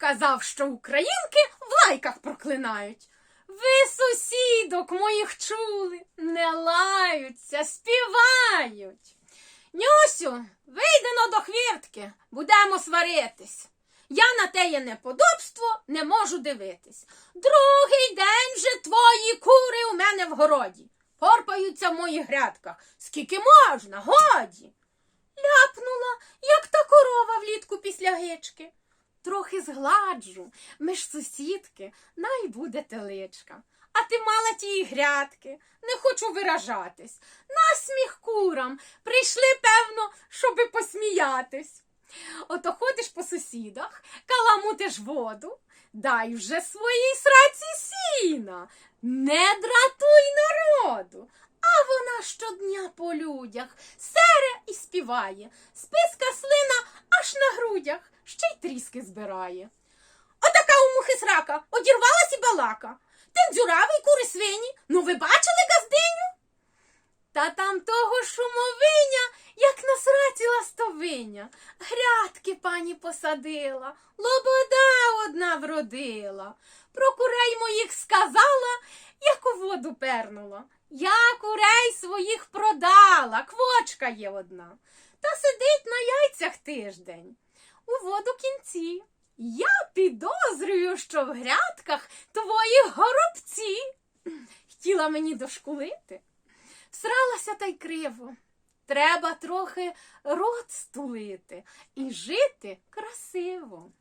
казав, що українки в лайках проклинають. Ви сусідок моїх чули, не лаються, співають. Нюсю, вийдено до хвіртки, будемо сваритись. Я на теє неподобство не можу дивитись. Другий день вже твої кури у мене в городі. Порпаються в моїх грядках. Скільки можна, годі. Ляпнула, як та корова влітку після гички. Трохи згладжу, ми ж сусідки, най буде теличка. А ти мала тії грядки, не хочу виражатись. Насміх курам, прийшли, певно, щоби посміятись. Ото ходиш по сусідах, каламутиш воду, дай вже своїй сраці сіна, не дратуй народу. А вона щодня по людях сере і співає, слина аж на грудях, ще й тріски збирає. Отака у мухи срака, одірвалась і балака. Тендзюравий кури свині, ну ви бачили газдиню? Та там того шумовиня, як на сраці ластовиня. Грядки пані посадила, лобода одна вродила. Про курей моїх сказала, як у воду пернула. Я курей своїх продала, квочка є одна. Та сидить на яйцях тиждень. У воду кінці. Я підозрюю, що в грядках твої горобці. Хотіла мені дошкулити. Всралася та й криво. Треба трохи рот стулити і жити красиво.